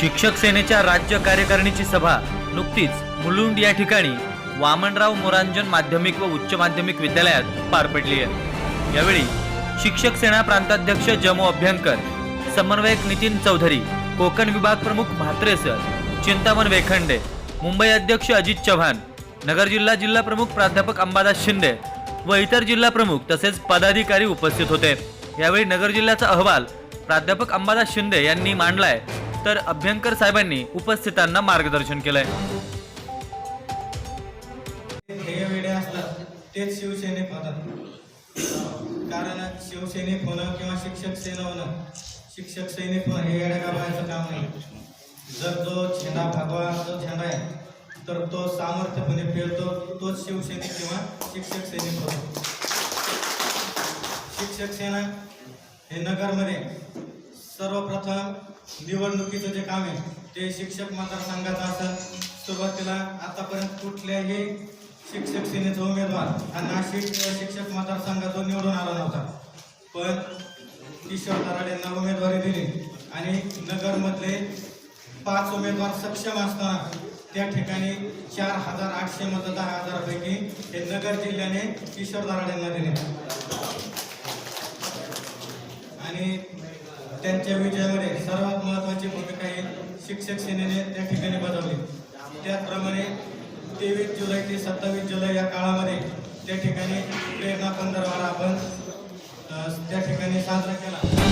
शिक्षक सेनेच्या राज्य कार्यकारिणीची सभा नुकतीच मुलुंड या ठिकाणी वामनराव मोरांजन माध्यमिक व उच्च माध्यमिक विद्यालयात पार पडली आहे. यावेळी शिक्षक सेना प्रांताध्यक्ष जमो अभ्यंकर समन्वयक नितीन चौधरी कोकण विभाग प्रमुख म्हात्रे सर चिंतामण वेखंडे मुंबई अध्यक्ष अजित चव्हाण नगर जिल्हा जिल्हा प्रमुख प्राध्यापक अंबादास शिंदे व इतर जिल्हा प्रमुख तसेच पदाधिकारी उपस्थित होते. यावेळी नगर जिल्ह्याचा अहवाल प्राध्यापक अंबादास शिंदे यांनी मांडलाय. तर अभ्यंकर साहेबांनी उपस्थितांना मार्गदर्शन केलंय. वेडे असतात तेच शिवसैनिक होतात कारण शिवसैनिक होणं किंवा शिक्षक सेना होणं शिक्षक सैनिक होणं हे येड्या काम नाही जर जो झेंडा भगवा जो झेंडा आहे तर तो सामर्थ्यपणे फिरतो तोच शिवसैनिक किंवा शिक्षक सैनिक होतो शिक्षक सेना हे नगरमध्ये सर्वप्रथम निवडणुकीचं जे काम आहे ते शिक्षक मतदारसंघाचं असं सुरुवातीला आतापर्यंत कुठल्याही शिक्षक सेनेचा उमेदवार हा नाशिक शिक्षक मतदारसंघातून निवडून आला नव्हता. पण किशोर दराड यांना उमेदवारी दिली आणि नगरमधले पाच उमेदवार सक्षम असताना त्या ठिकाणी चार हजार आठशे मत दहा हजारापैकी हे नगर जिल्ह्याने किशोर दराड यांना दिले. आणि त्यांच्या विजयामध्ये सर्वात महत्त्वाची भूमिका ही शिक्षक सेनेने त्या ठिकाणी बजावली. त्याचप्रमाणे तेवीस जुलै ते सत्तावीस जुलै या काळामध्ये त्या ठिकाणी प्रेरणा पंधरवाडा आपण त्या ठिकाणी साजरा केला.